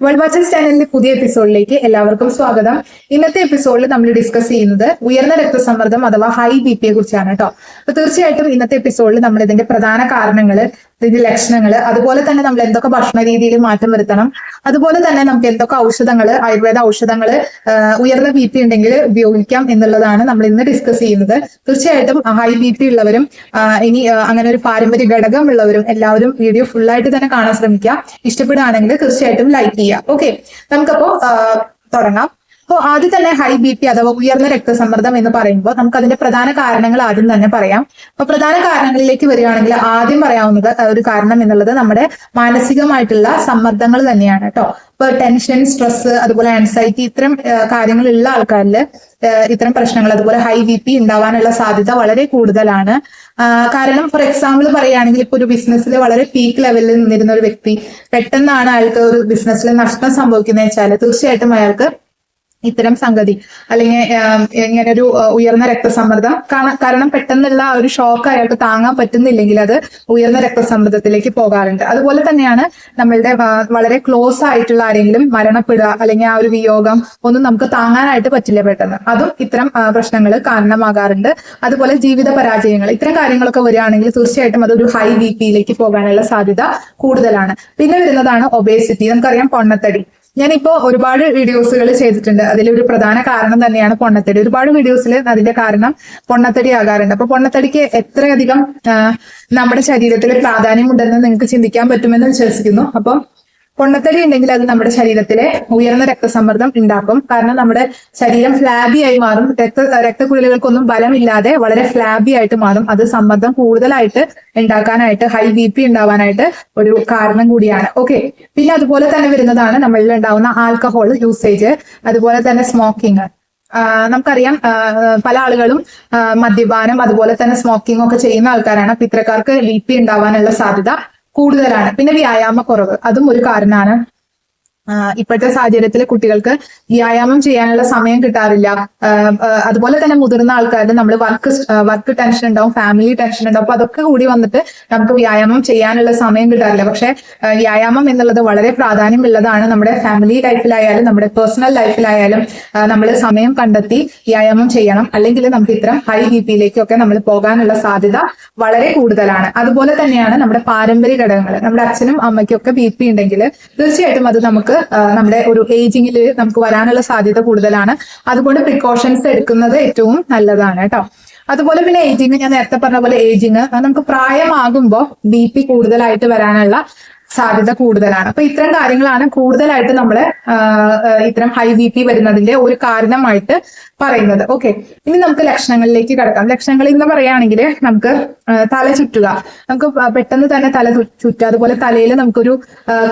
World ചാനലിന്റെ പുതിയ എപ്പിസോഡിലേക്ക് എല്ലാവർക്കും സ്വാഗതം. ഇന്നത്തെ എപ്പിസോഡിൽ നമ്മൾ ഡിസ്കസ് ചെയ്യുന്നത് ഉയർന്ന രക്തസമ്മർദ്ദം അഥവാ ഹൈ ബി പിയെ കുറിച്ചാണ് കേട്ടോ അപ്പൊ തീർച്ചയായിട്ടും ഇന്നത്തെ എപ്പിസോഡിൽ നമ്മൾ ഇതിന്റെ പ്രധാന കാരണങ്ങൾ ഇതിന്റെ ലക്ഷണങ്ങൾ അതുപോലെ തന്നെ നമ്മൾ എന്തൊക്കെ ഭക്ഷണ രീതിയിൽ മാറ്റം വരുത്തണം അതുപോലെ തന്നെ നമുക്ക് എന്തൊക്കെ ഔഷധങ്ങൾ ആയുർവേദ ഔഷധങ്ങൾ ഉയർന്ന ബി പി ഉണ്ടെങ്കിൽ ഉപയോഗിക്കാം എന്നുള്ളതാണ് നമ്മൾ ഇന്ന് ഡിസ്കസ് ചെയ്യുന്നത്. തീർച്ചയായിട്ടും ഹൈ ബി പി ഉള്ളവരും ഇനി അങ്ങനെ ഒരു പാരമ്പര്യ ഘടകം ഉള്ളവരും എല്ലാവരും വീഡിയോ ഫുള്ളായിട്ട് തന്നെ കാണാൻ ശ്രമിക്കുക ഇഷ്ടപ്പെടുകയാണെങ്കിൽ തീർച്ചയായിട്ടും ലൈക്ക് ചെയ്യുക. ഓക്കെ നമുക്കപ്പോ തുടങ്ങാം. അപ്പോൾ ആദ്യം തന്നെ ഹൈ ബി പി അഥവാ ഉയർന്ന രക്തസമ്മർദ്ദം എന്ന് പറയുമ്പോൾ നമുക്ക് അതിന്റെ പ്രധാന കാരണങ്ങൾ ആദ്യം തന്നെ പറയാം. അപ്പൊ പ്രധാന കാരണങ്ങളിലേക്ക് വരികയാണെങ്കിൽ ആദ്യം പറയാവുന്നത് ഒരു കാരണം എന്നുള്ളത് നമ്മുടെ മാനസികമായിട്ടുള്ള സമ്മർദ്ദങ്ങൾ തന്നെയാണ് കേട്ടോ. ഇപ്പൊ ടെൻഷൻ സ്ട്രെസ് അതുപോലെ ആൻസൈറ്റി ഇത്തരം കാര്യങ്ങളുള്ള ആൾക്കാരിൽ ഇത്തരം പ്രശ്നങ്ങൾ അതുപോലെ ഹൈ ബി പി ഉണ്ടാവാനുള്ള സാധ്യത വളരെ കൂടുതലാണ്. കാരണം ഫോർ എക്സാമ്പിൾ പറയുകയാണെങ്കിൽ ഇപ്പൊ ഒരു ബിസിനസ്സിൽ വളരെ പീക്ക് ലെവലിൽ നിന്നിരുന്ന ഒരു വ്യക്തി പെട്ടെന്നാണ് അയാൾക്ക് ഒരു ബിസിനസ്സിൽ നഷ്ടം സംഭവിക്കുന്നത് വെച്ചാൽ തീർച്ചയായിട്ടും അയാൾക്ക് ഇത്തരം സംഗതി. അല്ലെങ്കിൽ ഇങ്ങനെ ഒരു ഉയർന്ന രക്തസമ്മർദ്ദം. കാരണം പെട്ടെന്നുള്ള ഒരു ഷോക്ക് അയാൾക്ക് താങ്ങാൻ പറ്റുന്നില്ലെങ്കിൽ അത് ഉയർന്ന രക്തസമ്മർദ്ദത്തിലേക്ക് പോകാറുണ്ട്. അതുപോലെ തന്നെയാണ് നമ്മളുടെ വളരെ ക്ലോസ് ആയിട്ടുള്ള ആരെങ്കിലും മരണപ്പെടുക അല്ലെങ്കിൽ ആ ഒരു വിയോഗം ഒന്നും നമുക്ക് താങ്ങാനായിട്ട് പറ്റില്ല പെട്ടെന്ന്. അതും ഇത്തരം പ്രശ്നങ്ങൾ കാരണമാകാറുണ്ട്. അതുപോലെ ജീവിത പരാജയങ്ങൾ ഇത്തരം കാര്യങ്ങളൊക്കെ വരികയാണെങ്കിൽ തീർച്ചയായിട്ടും അതൊരു ഹൈ ബി പിയിലേക്ക് പോകാനുള്ള സാധ്യത കൂടുതലാണ്. പിന്നെ വരുന്നതാണ് ഒബേസിറ്റി നമുക്കറിയാം പൊണ്ണത്തടി. ഞാനിപ്പോ ഒരുപാട് വീഡിയോസുകൾ ചെയ്തിട്ടുണ്ട്. അതിലൊരു പ്രധാന കാരണം തന്നെയാണ് പൊണ്ണത്തടി. ഒരുപാട് വീഡിയോസിൽ അതിന്റെ കാരണം പൊണ്ണത്തടി ആകാറുണ്ട്. അപ്പൊ പൊണ്ണത്തടിക്ക് എത്രയധികം നമ്മുടെ ശരീരത്തിൽ പ്രാധാന്യമുണ്ടെന്ന് നിങ്ങൾക്ക് ചിന്തിക്കാൻ പറ്റുമെന്ന് വിശ്വസിക്കുന്നു. അപ്പം പൊണ്ണത്തടി ഉണ്ടെങ്കിൽ അത് നമ്മുടെ ശരീരത്തിലെ ഉയർന്ന രക്തസമ്മർദ്ദം ഉണ്ടാക്കും. കാരണം നമ്മുടെ ശരീരം ഫ്ലാബി ആയി മാറും. രക്ത രക്തക്കുഴലുകൾക്കൊന്നും ബലമില്ലാതെ വളരെ ഫ്ലാബി ആയിട്ട് മാറും. അത് സമ്മർദ്ദം കൂടുതലായിട്ട് ഉണ്ടാക്കാനായിട്ട് ഹൈ ബി പി ഉണ്ടാവാനായിട്ട് ഒരു കാരണം കൂടിയാണ്. ഓക്കെ പിന്നെ അതുപോലെ തന്നെ വരുന്നതാണ് നമ്മളിൽ ഉണ്ടാവുന്ന ആൽക്കഹോൾ യൂസേജ് അതുപോലെ തന്നെ സ്മോക്കിംഗ് നമുക്കറിയാം പല ആളുകളും മദ്യപാനം അതുപോലെ തന്നെ സ്മോക്കിംഗ് ഒക്കെ ചെയ്യുന്ന ആൾക്കാരാണ്. അപ്പൊ ഇത്തരക്കാർക്ക് ബി പി ഉണ്ടാവാനുള്ള സാധ്യത കൂടുതലാണ്. പിന്നെ വ്യായാമക്കുറവ്. അതും ഒരു കാരണമാണ്. ഇപ്പോഴത്തെ സാഹചര്യത്തിൽ കുട്ടികൾക്ക് വ്യായാമം ചെയ്യാനുള്ള സമയം കിട്ടാറില്ല. അതുപോലെ തന്നെ മുതിർന്ന ആൾക്കാരിൽ നമ്മൾ വർക്ക് വർക്ക് ടെൻഷൻ ഉണ്ടാവും ഫാമിലി ടെൻഷൻ ഉണ്ടാവും. അപ്പൊ അതൊക്കെ കൂടി വന്നിട്ട് നമുക്ക് വ്യായാമം ചെയ്യാനുള്ള സമയം കിട്ടാറില്ല. പക്ഷെ വ്യായാമം എന്നുള്ളത് വളരെ പ്രാധാന്യമുള്ളതാണ് നമ്മുടെ ഫാമിലി ലൈഫിലായാലും നമ്മുടെ പേഴ്സണൽ ലൈഫിലായാലും നമ്മൾ സമയം കണ്ടെത്തി വ്യായാമം ചെയ്യണം. അല്ലെങ്കിൽ നമുക്ക് ഇത്തരം ഹൈ ബി പിയിലേക്കൊക്കെ നമ്മൾ പോകാനുള്ള സാധ്യത വളരെ കൂടുതലാണ്. അതുപോലെ തന്നെയാണ് നമ്മുടെ പാരമ്പര്യ ഘടകങ്ങൾ നമ്മുടെ അച്ഛനും അമ്മയ്ക്കും ഒക്കെ ബി പി ഉണ്ടെങ്കിൽ തീർച്ചയായിട്ടും അത് നമുക്ക് നമ്മുടെ ഒരു ഏജിങ്ങിൽ നമുക്ക് വരാനുള്ള സാധ്യത കൂടുതലാണ്. അതുകൊണ്ട് പ്രിക്കോഷൻസ് എടുക്കുന്നത് ഏറ്റവും നല്ലതാണ് കേട്ടോ. അതുപോലെ പിന്നെ ഏജിങ് ഞാൻ നേരത്തെ പറഞ്ഞ പോലെ ഏജിങ് നമുക്ക് പ്രായമാകുമ്പോൾ ബി പി കൂടുതലായിട്ട് വരാനുള്ള സാധ്യത കൂടുതലാണ്. അപ്പൊ ഇത്തരം കാര്യങ്ങളാണ് കൂടുതലായിട്ട് ആ, ഇത്തരം ഹൈ ബി പി വരുന്നതിന്റെ ഒരു കാരണമായിട്ട് പറയുന്നത്. ഓക്കെ ഇനി നമുക്ക് ലക്ഷണങ്ങളിലേക്ക് കിടക്കാം. ലക്ഷണങ്ങൾ എന്ന് പറയുകയാണെങ്കിൽ നമുക്ക് തല ചുറ്റുക. നമുക്ക് പെട്ടെന്ന് തന്നെ തല ചുറ്റുക. അതുപോലെ തലയിൽ നമുക്കൊരു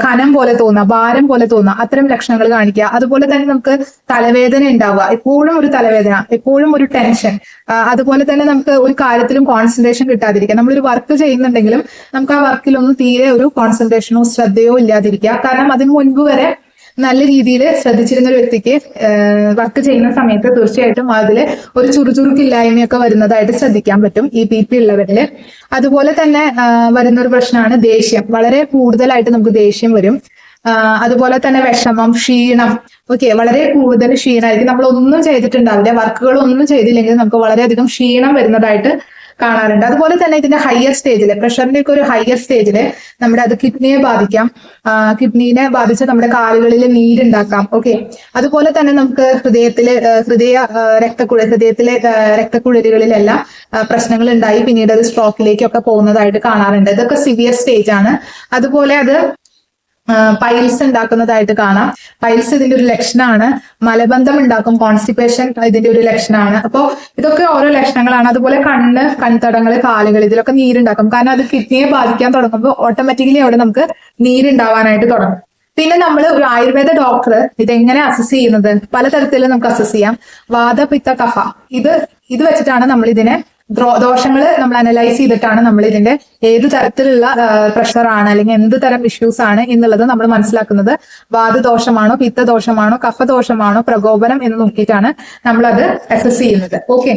കനം പോലെ തോന്നുക ഭാരം പോലെ തോന്നുക. അത്തരം ലക്ഷണങ്ങൾ കാണിക്കുക. അതുപോലെ തന്നെ നമുക്ക് തലവേദന ഉണ്ടാവുക. എപ്പോഴും ഒരു തലവേദന എപ്പോഴും ഒരു ടെൻഷൻ അതുപോലെ തന്നെ നമുക്ക് ഒരു കാര്യത്തിലും കോൺസെൻട്രേഷൻ കിട്ടാതിരിക്കുക. നമ്മളൊരു വർക്ക് ചെയ്യുന്നുണ്ടെങ്കിലും നമുക്ക് ആ വർക്കിലൊന്നും തീരെ ഒരു കോൺസെൻട്രേഷനോ ശ്രദ്ധയോ ഇല്ലാതിരിക്കുക. കാരണം അതിന് മുൻപ് വരെ നല്ല രീതിയിൽ ശ്രദ്ധിച്ചിരുന്ന ഒരു വ്യക്തിക്ക് വർക്ക് ചെയ്യുന്ന സമയത്ത് തീർച്ചയായിട്ടും അതിൽ ഒരു ചുറുചുറുക്കില്ലായ്മയൊക്കെ വരുന്നതായിട്ട് ശ്രദ്ധിക്കാൻ പറ്റും ഈ പി പി ഉള്ളവരിൽ. അതുപോലെ തന്നെ വരുന്ന ഒരു പ്രശ്നമാണ് ദേഷ്യം. വളരെ കൂടുതലായിട്ട് നമുക്ക് ദേഷ്യം വരും. അതുപോലെ തന്നെ വിഷമം ക്ഷീണം ഓക്കെ വളരെ കൂടുതൽ ക്ഷീണമായിരിക്കും. നമ്മൾ ഒന്നും ചെയ്തിട്ടുണ്ടാവില്ല. വർക്കുകൾ ഒന്നും ചെയ്തില്ലെങ്കിൽ നമുക്ക് വളരെയധികം ക്ഷീണം വരുന്നതായിട്ട് കാണാറുണ്ട് അതുപോലെ തന്നെ ഇതിന്റെ ഹയർ സ്റ്റേജിൽ പ്രഷറിന്റെ ഒരു ഹയർ സ്റ്റേജിൽ നമ്മുടെ അത് കിഡ്നിയെ ബാധിക്കാം. കിഡ്നീനെ ബാധിച്ച് നമ്മുടെ കാലുകളിൽ നീരുണ്ടാക്കാം ഓക്കെ അതുപോലെ തന്നെ നമുക്ക് ഹൃദയത്തിൽ ഹൃദയ രക്തക്കുഴൽ രക്തക്കുഴ ഹൃദയത്തിലെ രക്തക്കുഴലുകളിലെല്ലാം പ്രശ്നങ്ങൾ ഉണ്ടായി പിന്നീട് അത് സ്ട്രോക്കിലേക്കൊക്കെ പോകുന്നതായിട്ട് കാണാറുണ്ട്. ഇതൊക്കെ സിവിയർ സ്റ്റേജ് ആണ്. അതുപോലെ അത് പൈൽസ് ഉണ്ടാക്കുന്നതായിട്ട് കാണാം. പൈൽസ് ഇതിന്റെ ഒരു ലക്ഷണമാണ്. മലബന്ധം ഉണ്ടാക്കും കോൺസ്റ്റിപ്പേഷൻ ഇതിന്റെ ഒരു ലക്ഷണമാണ്. അപ്പോൾ ഇതൊക്കെ ഓരോ ലക്ഷണങ്ങളാണ്. അതുപോലെ കണ്ണ് കൺതടങ്ങൾ കാലുകൾ ഇതിലൊക്കെ നീരുണ്ടാക്കും. കാരണം അത് കിഡ്നിയെ ബാധിക്കാൻ തുടങ്ങുമ്പോൾ ഓട്ടോമാറ്റിക്കലി അവിടെ നമുക്ക് നീരുണ്ടാവാനായിട്ട് തുടങ്ങും. പിന്നെ നമ്മൾ ഒരു ആയുർവേദ ഡോക്ടർ ഇതെങ്ങനെ അസസ് ചെയ്യുന്നത്? പലതരത്തിൽ നമുക്ക് അസസ് ചെയ്യാം. വാദപിത്ത കഫ ഇത് ഇത് വെച്ചിട്ടാണ് നമ്മൾ ഇതിനെ ദോഷങ്ങൾ നമ്മൾ അനലൈസ് ചെയ്തിട്ടാണ് നമ്മൾ ഇതിന്റെ ഏത് തരത്തിലുള്ള പ്രഷറാണ് അല്ലെങ്കിൽ എന്ത് തരം ഇഷ്യൂസ് ആണ് എന്നുള്ളത് നമ്മൾ മനസ്സിലാക്കുന്നത്. വാദദോഷമാണോ പിത്തദോഷമാണോ കഫദോഷമാണോ പ്രകോപനം എന്ന് നോക്കിയിട്ടാണ് നമ്മളത് അസസ് ചെയ്യുന്നത്. ഓക്കെ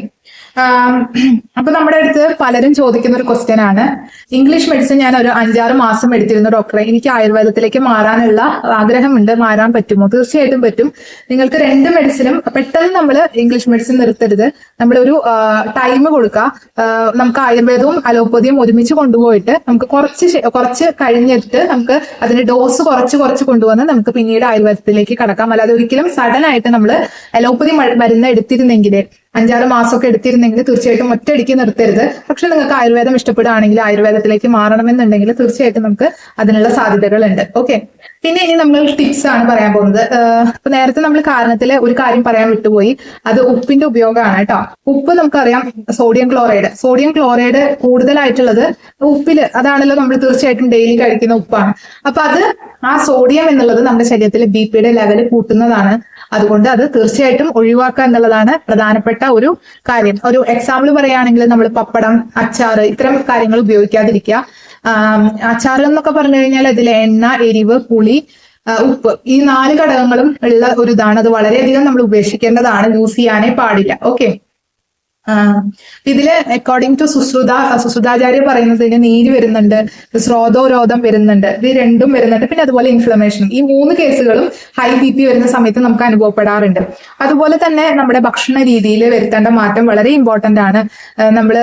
അപ്പൊ നമ്മുടെ അടുത്ത് പലരും ചോദിക്കുന്ന ഒരു ക്വസ്റ്റ്യൻ ആണ്. ഇംഗ്ലീഷ് മെഡിസിൻ ഞാൻ ഒരു അഞ്ചാറ് മാസം എടുത്തിരുന്നു ഡോക്ടറെ എനിക്ക് ആയുർവേദത്തിലേക്ക് മാറാനുള്ള ആഗ്രഹമുണ്ട് മാറാൻ പറ്റുമോ? തീർച്ചയായിട്ടും പറ്റും. നിങ്ങൾക്ക് രണ്ട് മെഡിസിനും പെട്ടെന്ന് നമ്മൾ ഇംഗ്ലീഷ് മെഡിസിൻ നിർത്തരുത്. നമ്മൾ ഒരു ടൈം കൊടുക്കുക. നമുക്ക് ആയുർവേദവും അലോപ്പതിയും ഒരുമിച്ച് കൊണ്ടുപോയിട്ട് നമുക്ക് കുറച്ച് കുറച്ച് കഴിഞ്ഞിട്ട് നമുക്ക് അതിന്റെ ഡോസ് കുറച്ച് കുറച്ച് കൊണ്ടുവന്ന് നമുക്ക് പിന്നീട് ആയുർവേദത്തിലേക്ക് കടക്കാം. അല്ലാതെ ഒരിക്കലും സഡൻ ആയിട്ട് നമ്മൾ അലോപ്പതി മരുന്ന് എടുത്തിരുന്നെങ്കിൽ അഞ്ചാറ് മാസമൊക്കെ എടുത്തിരുന്നെങ്കിൽ തീർച്ചയായിട്ടും ഒറ്റയടിക്ക് നിർത്തരുത്. പക്ഷെ നിങ്ങൾക്ക് ആയുർവേദം ഇഷ്ടപ്പെടുകയാണെങ്കിൽ ആയുർവേദത്തിലേക്ക് മാറണമെന്നുണ്ടെങ്കിൽ തീർച്ചയായിട്ടും നമുക്ക് അതിനുള്ള സാധ്യതകളുണ്ട്. ഓക്കെ പിന്നെ ഇനി നമ്മൾ ടിപ്സ് ആണ് പറയാൻ പോകുന്നത്. ഇപ്പൊ നേരത്തെ നമ്മൾ കാരണത്തിലെ ഒരു കാര്യം പറയാൻ വിട്ടുപോയി. അത് ഉപ്പിന്റെ ഉപയോഗമാണ് കേട്ടോ. ഉപ്പ് നമുക്കറിയാം സോഡിയം ക്ലോറൈഡ് സോഡിയം ക്ലോറൈഡ് കൂടുതലായിട്ടുള്ളത് ഉപ്പിൽ അതാണല്ലോ നമ്മൾ തീർച്ചയായിട്ടും ഡെയിലി കഴിക്കുന്ന ഉപ്പാണ്. അപ്പൊ അത് ആ സോഡിയം എന്നുള്ളത് നമ്മുടെ ശരീരത്തിലെ ബി പിയുടെ ലെവൽ കൂട്ടുന്നതാണ്. അതുകൊണ്ട് അത് തീർച്ചയായിട്ടും ഒഴിവാക്കുക എന്നുള്ളതാണ് പ്രധാനപ്പെട്ട ഒരു കാര്യം. ഒരു എക്സാമ്പിൾ പറയുകയാണെങ്കിൽ നമ്മൾ പപ്പടം അച്ചാർ ഇത്തരം കാര്യങ്ങൾ ഉപയോഗിക്കാതിരിക്കുക. അച്ചാർ എന്നൊക്കെ പറഞ്ഞു കഴിഞ്ഞാൽ അതിൽ എണ്ണ എരിവ് പുളി ഉപ്പ് ഈ നാല് ഘടകങ്ങളും ഉള്ള ഒരു ഇതാണ്. അത് വളരെയധികം നമ്മൾ ഉപേക്ഷിക്കേണ്ടതാണ്. യൂസ് ചെയ്യാനേ പാടില്ല. ഓക്കെ ഇതിൽ അക്കോർഡിംഗ് ടു സുശ്രുത സുശ്രുതാചാര്യ പറയുന്നത് ഇതിന് നീര് വരുന്നുണ്ട് സ്രോതോരോധം വരുന്നുണ്ട് ഇത് രണ്ടും വരുന്നുണ്ട് പിന്നെ അതുപോലെ ഇൻഫ്ലമേഷൻ ഈ മൂന്ന് കേസുകളും ഹൈ ബി പി വരുന്ന സമയത്ത് നമുക്ക് അനുഭവപ്പെടാറുണ്ട്. അതുപോലെ തന്നെ നമ്മുടെ ഭക്ഷണ രീതിയിൽ വരുത്തേണ്ട മാറ്റം വളരെ ഇമ്പോർട്ടന്റ് ആണ്. നമ്മൾ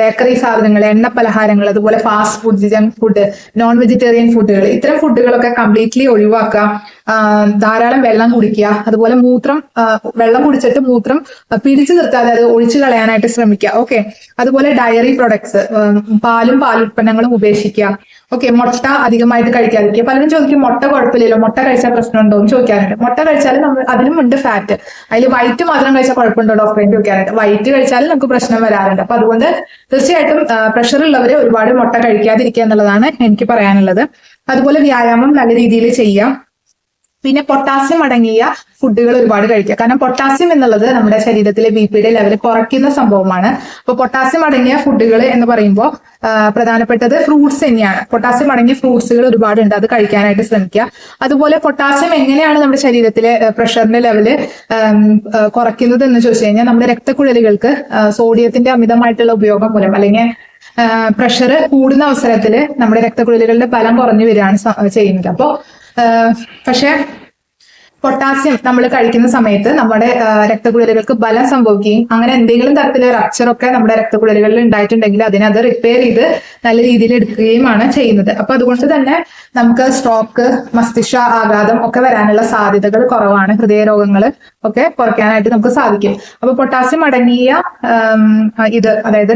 ബേക്കറി സാധനങ്ങൾ എണ്ണ പലഹാരങ്ങൾ അതുപോലെ fast food junk food non vegetarian ഫുഡുകൾ ഇത്തരം ഫുഡുകളൊക്കെ കംപ്ലീറ്റ്ലി ഒഴിവാക്കുക. ധാരാളം വെള്ളം കുടിക്കുക അതുപോലെ മൂത്രം വെള്ളം കുടിച്ചിട്ട് മൂത്രം പിടിച്ചു നിർത്താതെ അത് ഒഴിച്ചു കളയാനായിട്ട് ശ്രമിക്കുക ഓക്കെ അതുപോലെ ഡയറി പ്രൊഡക്ട്സ് പാലും പാലുൽപ്പന്നങ്ങളും ഉപേക്ഷിക്കുക ഓക്കെ മുട്ട അധികമായിട്ട് കഴിക്കാതിരിക്കുക പലരും ചോദിക്കും മുട്ട കുഴപ്പമില്ലല്ലോ മുട്ട കഴിച്ചാൽ പ്രശ്നമുണ്ടോ എന്ന് ചോദിക്കാറുണ്ട്. മുട്ട കഴിച്ചാൽ നമ്മൾ അതിലും ഉണ്ട് ഫാറ്റ് അതിൽ വൈറ്റ് മാത്രം കഴിച്ചാൽ കുഴപ്പമുണ്ടോ ഡോക്ടറെ ചോദിക്കാറുണ്ട്. വൈറ്റ് കഴിച്ചാൽ നമുക്ക് പ്രശ്നം വരാറുണ്ട്. അപ്പൊ അതുകൊണ്ട് തീർച്ചയായിട്ടും പ്രഷർ ഉള്ളവര് ഒരുപാട് മുട്ട കഴിക്കാതിരിക്കുക എന്നുള്ളതാണ് എനിക്ക് പറയാനുള്ളത്. അതുപോലെ വ്യായാമം നല്ല രീതിയിൽ ചെയ്യാം പിന്നെ പൊട്ടാസ്യം അടങ്ങിയ ഫുഡുകൾ ഒരുപാട് കഴിക്കുക. കാരണം പൊട്ടാസ്യം എന്നുള്ളത് നമ്മുടെ ശരീരത്തിലെ ബി പിയുടെ ലെവൽ കുറയ്ക്കുന്ന സംഭവമാണ്. അപ്പോൾ പൊട്ടാസ്യം അടങ്ങിയ ഫുഡുകൾ എന്ന് പറയുമ്പോൾ പ്രധാനപ്പെട്ടത് ഫ്രൂട്ട്സ് തന്നെയാണ്. പൊട്ടാസ്യം അടങ്ങിയ ഫ്രൂട്ട്സുകൾ ഒരുപാടുണ്ട്. അത് കഴിക്കാനായിട്ട് ശ്രമിക്കുക. അതുപോലെ പൊട്ടാസ്യം എങ്ങനെയാണ് നമ്മുടെ ശരീരത്തിലെ പ്രഷറിന്റെ ലെവൽ കുറയ്ക്കുന്നത് എന്ന് ചോദിച്ചു കഴിഞ്ഞാൽ നമ്മുടെ രക്തക്കുഴലുകൾക്ക് സോഡിയത്തിന്റെ അമിതമായിട്ടുള്ള ഉപയോഗം മൂലം അല്ലെങ്കിൽ പ്രഷർ കൂടുന്ന അവസരത്തിൽ നമ്മുടെ രക്തക്കുഴലുകളുടെ ബലം കുറഞ്ഞു വരികയാണ് ചെയ്യുന്നത്. അപ്പോൾ പക്ഷെ പൊട്ടാസ്യം നമ്മൾ കഴിക്കുന്ന സമയത്ത് നമ്മുടെ രക്തക്കുഴലുകൾക്ക് ബലം സംഭവിക്കുകയും അങ്ങനെ എന്തെങ്കിലും തരത്തിലെ റപ്ചർ ഒക്കെ നമ്മുടെ രക്തക്കുഴലുകളിൽ ഉണ്ടായിട്ടുണ്ടെങ്കിൽ അതിനെ അത് റിപ്പയർ ചെയ്ത് നല്ല രീതിയിൽ എടുക്കുകയുമാണ് ചെയ്യുന്നത്. അപ്പൊ അതുകൊണ്ട് തന്നെ നമുക്ക് സ്ട്രോക്ക് മസ്തിഷ്ക ആഘാതം ഒക്കെ വരാനുള്ള സാധ്യതകൾ കുറവാണ്. ഹൃദയരോഗങ്ങൾ ഒക്കെ കുറയ്ക്കാനായിട്ട് നമുക്ക് സാധിക്കും. അപ്പൊ പൊട്ടാസ്യം അടങ്ങിയ ഇത് അതായത്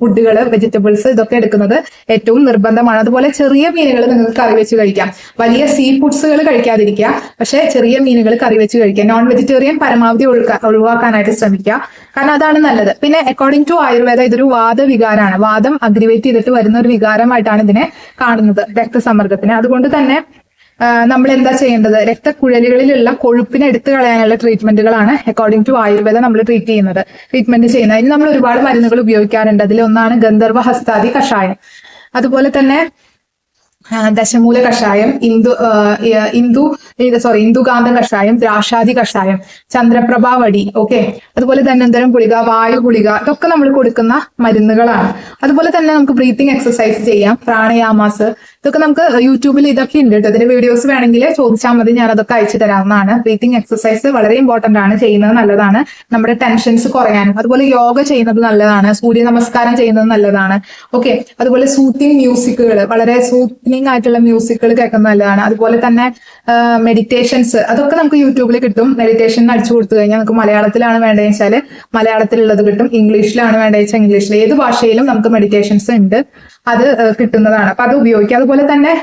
ഫുഡുകൾ വെജിറ്റബിൾസ് ഇതൊക്കെ എടുക്കുന്നത് ഏറ്റവും നിർബന്ധമാണ്. അതുപോലെ ചെറിയ മീനുകൾ നിങ്ങൾക്ക് കറി വെച്ച് കഴിക്കാം. വലിയ സീ ഫുഡ്സുകൾ കഴിക്കാതിരിക്കുക. പക്ഷെ ചെറിയ മീനുകൾ കറി വെച്ച് കഴിക്കുക. നോൺ വെജിറ്റേറിയൻ പരമാവധി ഒഴിവാക്കാനായിട്ട് ശ്രമിക്കുക. കാരണം അതാണ് നല്ലത്. പിന്നെ അക്കോർഡിംഗ് ടു ആയുർവേദ ഇതൊരു വാദവികാരമാണ് വാദം അഗ്രിവേറ്റ് ചെയ്തിട്ട് വരുന്ന ഒരു വികാരമായിട്ടാണ് ഇതിനെ കാണുന്നത് രക്തസമ്മർദ്ദത്തിന്. അതുകൊണ്ട് തന്നെ നമ്മൾ എന്താ ചെയ്യേണ്ടത്? രക്തക്കുഴലുകളിലുള്ള കൊഴുപ്പിനെ എടുത്തു കളയാനുള്ള ട്രീറ്റ്മെന്റുകളാണ് അക്കോർഡിംഗ് ടു ആയുർവേദ നമ്മൾ ട്രീറ്റ് ചെയ്യുന്നത്. ട്രീറ്റ്മെന്റ് ചെയ്യുന്നത്. അതിന് നമ്മൾ ഒരുപാട് മരുന്നുകൾ ഉപയോഗിക്കാറുണ്ട്. അതിൽ ഒന്നാണ് ഗന്ധർവ ഹസ്താദി കഷായം. അതുപോലെ തന്നെ ദശമൂല കഷായം ഇന്ദു ഇന്ദു സോറി ഇന്ദുകാന്ത കഷായം ദ്രാക്ഷാദി കഷായം ചന്ദ്രപ്രഭ വടി ഓക്കെ അതുപോലെ ധന്വന്തരം ഗുളിക വായു ഗുളിക ഇതൊക്കെ നമ്മൾ കൊടുക്കുന്ന മരുന്നുകളാണ്. അതുപോലെ തന്നെ നമുക്ക് ബ്രീത്തിങ് എക്സസൈസ് ചെയ്യാം പ്രാണയാമാസ് ഇതൊക്കെ നമുക്ക് യൂട്യൂബിൽ ഇതൊക്കെ ഉണ്ട് കേട്ടോ. ഇതിന്റെ വീഡിയോസ് വേണമെങ്കിൽ ചോദിച്ചാൽ മതി. ഞാൻ അതൊക്കെ അയച്ചു തരാവുന്നതാണ്. ബ്രീത്തിങ് എക്സസൈസ് വളരെ ഇമ്പോർട്ടന്റ് ആണ്. ചെയ്യുന്നത് നല്ലതാണ്. നമ്മുടെ ടെൻഷൻസ് കുറയാനും അതുപോലെ യോഗ ചെയ്യുന്നത് നല്ലതാണ്. സൂര്യ നമസ്കാരം ചെയ്യുന്നത് നല്ലതാണ്. ഓക്കെ അതുപോലെ സൂത്തിങ് മ്യൂസിക്കുകൾ വളരെ സൂത്തിങ് ആയിട്ടുള്ള മ്യൂസിക്കുകൾ കേൾക്കുന്നത് നല്ലതാണ്. അതുപോലെ തന്നെ മെഡിറ്റേഷൻസ് അതൊക്കെ നമുക്ക് യൂട്യൂബിൽ കിട്ടും. മെഡിറ്റേഷൻ അടിച്ചു കൊടുത്തു കഴിഞ്ഞാൽ നമുക്ക് മലയാളത്തിലാണ് വേണ്ടതെന്ന് വെച്ചാൽ മലയാളത്തിലുള്ളത് കിട്ടും. ഇംഗ്ലീഷിലാണ് വേണ്ടതെന്ന് വെച്ചാൽ ഇംഗ്ലീഷിൽ ഏത് ഭാഷയിലും നമുക്ക് മെഡിറ്റേഷൻസ് ഉണ്ട്. അത് കിട്ടുന്നതാണ്. അപ്പൊ അത് ഉപയോഗിക്കുക. അതുപോലെ തന്നെ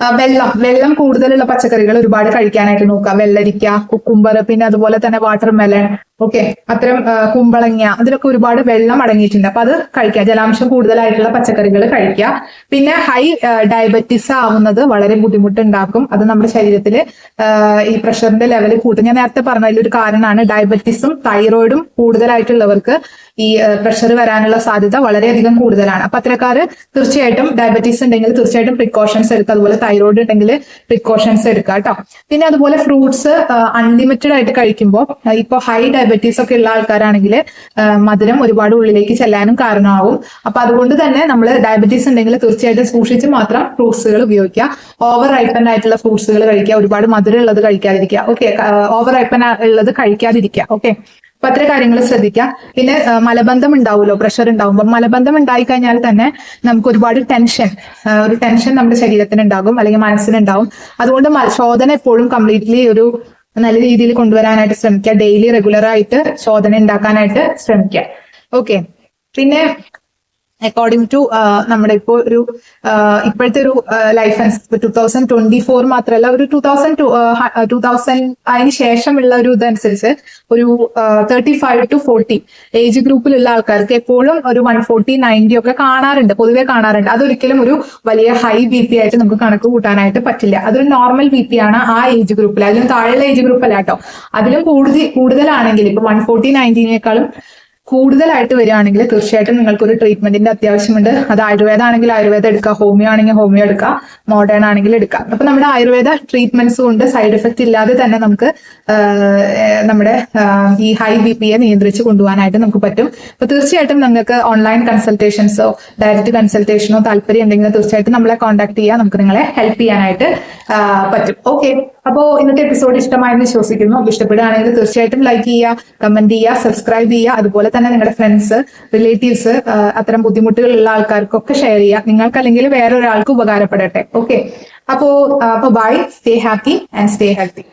വെള്ളം. വെള്ളം കൂടുതലുള്ള പച്ചക്കറികൾ ഒരുപാട് കഴിക്കാനായിട്ട് നോക്കുക. വെള്ളരിക്ക കുക്കുംബർ പിന്നെ അതുപോലെ തന്നെ വാട്ടർ മെലൺ ഓക്കെ അത്തരം കുമ്പളങ്ങ അതിലൊക്കെ ഒരുപാട് വെള്ളം അടങ്ങിയിട്ടുണ്ട്. അപ്പൊ അത് കഴിക്കുക. ജലാംശം കൂടുതലായിട്ടുള്ള പച്ചക്കറികൾ കഴിക്കുക. പിന്നെ ഹൈ ഡയബറ്റിസ് ആവുന്നത് വളരെ ബുദ്ധിമുട്ടുണ്ടാക്കും. അത് നമ്മുടെ ശരീരത്തിൽ ഈ പ്രഷറിന്റെ ലെവൽ കൂട്ടും. ഞാൻ നേരത്തെ പറഞ്ഞ ഒരു കാരണമാണ് ഡയബറ്റിസും തൈറോയിഡും കൂടുതലായിട്ടുള്ളവർക്ക് ഈ പ്രഷർ വരാനുള്ള സാധ്യത വളരെയധികം കൂടുതലാണ്. അപ്പൊ അത്തരക്കാര് തീർച്ചയായിട്ടും ഡയബറ്റീസ് ഉണ്ടെങ്കിൽ തീർച്ചയായിട്ടും പ്രിക്കോഷൻസ് എടുക്കുക. അതുപോലെ തൈറോയിഡ് ഉണ്ടെങ്കിൽ പ്രിക്കോഷൻസ് എടുക്കുക കേട്ടോ. പിന്നെ അതുപോലെ ഫ്രൂട്ട്സ് അൺലിമിറ്റഡ് ആയിട്ട് കഴിക്കുമ്പോൾ ഇപ്പോൾ ഹൈ ഡയബറ്റീസ് ഒക്കെ ഉള്ള ആൾക്കാരാണെങ്കിൽ മധുരം ഒരുപാട് ഉള്ളിലേക്ക് ചെല്ലാനും കാരണമാവും. അപ്പൊ അതുകൊണ്ട് തന്നെ നമ്മൾ ഡയബറ്റീസ് ഉണ്ടെങ്കിൽ തീർച്ചയായിട്ടും സൂക്ഷിച്ച് മാത്രം ഫ്രൂട്ട്സുകൾ ഉപയോഗിക്കുക. ഓവർ റൈപ്പൻ ആയിട്ടുള്ള ഫ്രൂട്ട്സുകൾ കഴിക്കുക. ഒരുപാട് മധുരം ഉള്ളത് കഴിക്കാതിരിക്കുക. ഓക്കെ ഓവർ റൈപ്പൻ ഉള്ളത് കഴിക്കാതിരിക്കുക. ഓക്കെ അപ്പൊ അത്ര കാര്യങ്ങൾ ശ്രദ്ധിക്കുക പിന്നെ മലബന്ധം ഉണ്ടാവുമല്ലോ പ്രഷർ ഉണ്ടാവുമ്പോൾ മലബന്ധം ഉണ്ടായി കഴിഞ്ഞാൽ തന്നെ നമുക്ക് ഒരുപാട് ടെൻഷൻ ഒരു ടെൻഷൻ നമ്മുടെ ശരീരത്തിന് ഉണ്ടാകും അല്ലെങ്കിൽ മനസ്സിനുണ്ടാവും. അതുകൊണ്ട് ശോധന എപ്പോഴും കംപ്ലീറ്റ്ലി ഒരു നല്ല രീതിയിൽ കൊണ്ടുവരാനായിട്ട് ശ്രമിക്കുക ഡെയിലി റെഗുലർ ആയിട്ട് ശോധന ഉണ്ടാക്കാനായിട്ട് ശ്രമിക്കുക ഓക്കെ പിന്നെ അക്കോർഡിംഗ് ടു നമ്മുടെ ഇപ്പോൾ ഒരു ഇപ്പോഴത്തെ ഒരു life two thousand twenty four മാത്രമല്ല ഒരു ടൂ തൗസൻഡ് ടൂ തൗസൻഡ് അതിന് ശേഷമുള്ള ഒരു ഇതനുസരിച്ച് ഒരു thirty five to forty age ഗ്രൂപ്പിലുള്ള ആൾക്കാർക്ക് എപ്പോഴും ഒരു വൺ ഫോർട്ടി നയന്റി ഒക്കെ കാണാറുണ്ട് പൊതുവെ കാണാറുണ്ട്. അതൊരിക്കലും ഒരു വലിയ ഹൈ ബി പി ആയിട്ട് നമുക്ക് കണക്ക് കൂട്ടാനായിട്ട് പറ്റില്ല. അതൊരു നോർമൽ ബി പി ആണ് ആ ഏജ് ഗ്രൂപ്പിൽ അതിലും താഴെയുള്ള ഏജ് ഗ്രൂപ്പ് അല്ല കേട്ടോ. അതിലും കൂടുതൽ കൂടുതലാണെങ്കിൽ ഇപ്പൊ വൺ ഫോർട്ടി നയന്റീനേക്കാളും കൂടുതലായിട്ട് വരികയാണെങ്കിൽ തീർച്ചയായിട്ടും നിങ്ങൾക്ക് ഒരു ട്രീറ്റ്മെന്റിന്റെ അത്യാവശ്യമുണ്ട്. അത് ആയുർവേദ ആണെങ്കിൽ ആയുർവേദം എടുക്കുക ഹോമിയോ ആണെങ്കിൽ ഹോമിയോ എടുക്കുക മോഡേൺ ആണെങ്കിൽ എടുക്കുക. അപ്പൊ നമ്മുടെ ആയുർവേദ ട്രീറ്റ്മെന്റ്സ് കൊണ്ട് സൈഡ് എഫക്റ്റ് ഇല്ലാതെ തന്നെ നമുക്ക് നമ്മുടെ ഈ ഹൈ ബി പിയെ നിയന്ത്രിച്ച് കൊണ്ടുപോകാനായിട്ട് നമുക്ക് പറ്റും. അപ്പൊ തീർച്ചയായിട്ടും നിങ്ങൾക്ക് ഓൺലൈൻ കൺസൾട്ടേഷൻസോ ഡയറക്റ്റ് കൺസൾട്ടേഷനോ താല്പര്യം ഉണ്ടെങ്കിൽ തീർച്ചയായിട്ടും നമ്മളെ കോൺടാക്ട് ചെയ്യുക നമുക്ക് നിങ്ങളെ ഹെൽപ്പ് ചെയ്യാനായിട്ട് പറ്റും. ഓക്കെ അപ്പോൾ ഇന്നത്തെ എപ്പിസോഡ് ഇഷ്ടമായെന്ന് വിശ്വസിക്കുന്നു. ഇഷ്ടപ്പെടുകയാണെങ്കിൽ തീർച്ചയായിട്ടും ലൈക്ക് ചെയ്യുക കമന്റ് ചെയ്യുക സബ്സ്ക്രൈബ് ചെയ്യുക. അതുപോലെ തന്നെ നിങ്ങളുടെ ഫ്രണ്ട്സ് റിലേറ്റീവ്സ് അത്തരം ബുദ്ധിമുട്ടുകളുള്ള ആൾക്കാർക്കൊക്കെ ഷെയർ ചെയ്യുക. നിങ്ങൾക്ക് അല്ലെങ്കിൽ വേറെ ഒരാൾക്ക് ഉപകാരപ്പെടട്ടെ. ഓക്കെ അപ്പോ അപ്പൊ bye stay happy and stay healthy